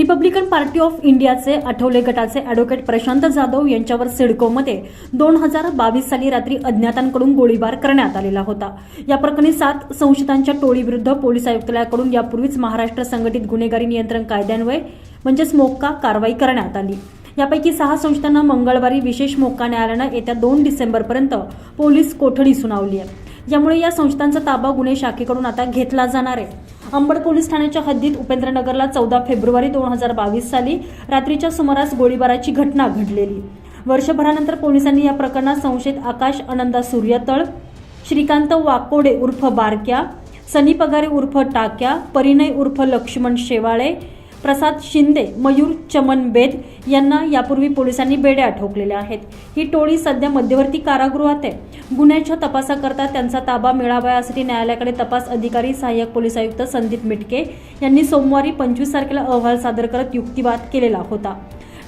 Republican party of इंडियाचे आठवले गटाचे advocate Prashant Jadhav यांच्यावर सिडकोमध्ये दोन हजार बावीस साली रात्री अज्ञातांकडून गोळीबार करण्यात आलेला होता. या प्रकरणी सात संशयितांच्या टोळीविरुद्ध पोलीस आयुक्तालयाकडून यापूर्वीच महाराष्ट्र संघटित गुन्हेगारी नियंत्रण कायद्यान्वये म्हणजेच मोक्का कारवाई करण्यात आली. यापैकी सहा संस्थांना मंगळवारी विशेष मोक्का न्यायालयानं येत्या दोन डिसेंबरपर्यंत पोलीस कोठडी सुनावली आहे. यामुळे या संस्थांचा ताबा गुन्हे शाखेकडून आता घेतला जाणार आहे. अंबड पोलीस ठाण्याच्या हद्दीत उपेंद्रनगरला चौदा फेब्रुवारी दोन हजार बावीस साली रात्रीच्या सुमारास गोळीबाराची घटना घडलेली. वर्षभरानंतर पोलिसांनी या प्रकरणात संशयित आकाश आनंदा सूर्यतळ श्रीकांत वाकोडे उर्फ बारक्या सनी पगारे उर्फ टाक्या परिणय उर्फ लक्ष्मण शेवाळे प्रसाद शिंदे मयूर चमन बेद यांना यापूर्वी पोलिसांनी बेड्या ठोकलेल्या आहेत. ही टोळी सध्या मध्यवर्ती कारागृहात आहे. गुन्ह्याच्या तपासाकरता त्यांचा ताबा मिळावा यासाठी न्यायालयाकडे तपास अधिकारी सहाय्यक पोलीस आयुक्त संदीप मिटके यांनी सोमवारी पंचवीस तारखेला अहवाल सादर करत युक्तिवाद केलेला होता.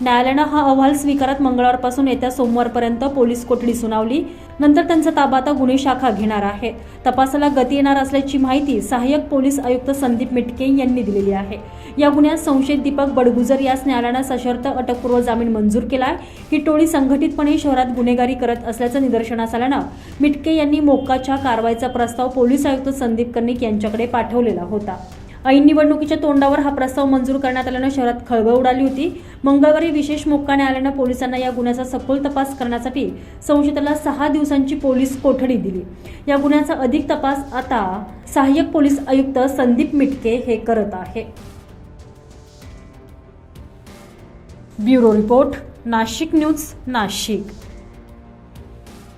न्यायालयानं हा अहवाल स्वीकारत मंगळवारपासून येत्या सोमवारपर्यंत पोलीस कोठडी सुनावली. नंतर त्यांचा ताबा आता गुन्हे शाखा घेणार आहे. तपासाला गती येणार असल्याची माहिती सहाय्यक पोलीस आयुक्त संदीप मिटके यांनी दिलेली आहे. या गुन्ह्यात संशयित दीपक बडगुजर यास न्यायालयानं सशर्त अटकपूर्व जामीन मंजूर केलाय. ही टोळी संघटितपणे शहरात गुन्हेगारी करत असल्याचं निदर्शनास आल्यानं मिटके यांनी मोक्काच्या कारवाईचा प्रस्ताव पोलीस आयुक्त संदीप कर्णिक यांच्याकडे पाठवलेला होता. ऐन निवडणुकीच्या तोंडावर हा प्रस्ताव मंजूर करण्यात आल्यानं शहरात खळबळ उडाली होती. मंगळवारी विशेष मोक्का न्यायालयानं पोलिसांना या गुन्ह्याचा सखोल तपास करण्यासाठी संशयिताला सहा दिवसांची पोलीस कोठडी दिली. या गुन्ह्याचा अधिक तपास आता सहाय्यक पोलीस आयुक्त संदीप मिटके हे करत आहे. Bureau report Nashik news Nashik.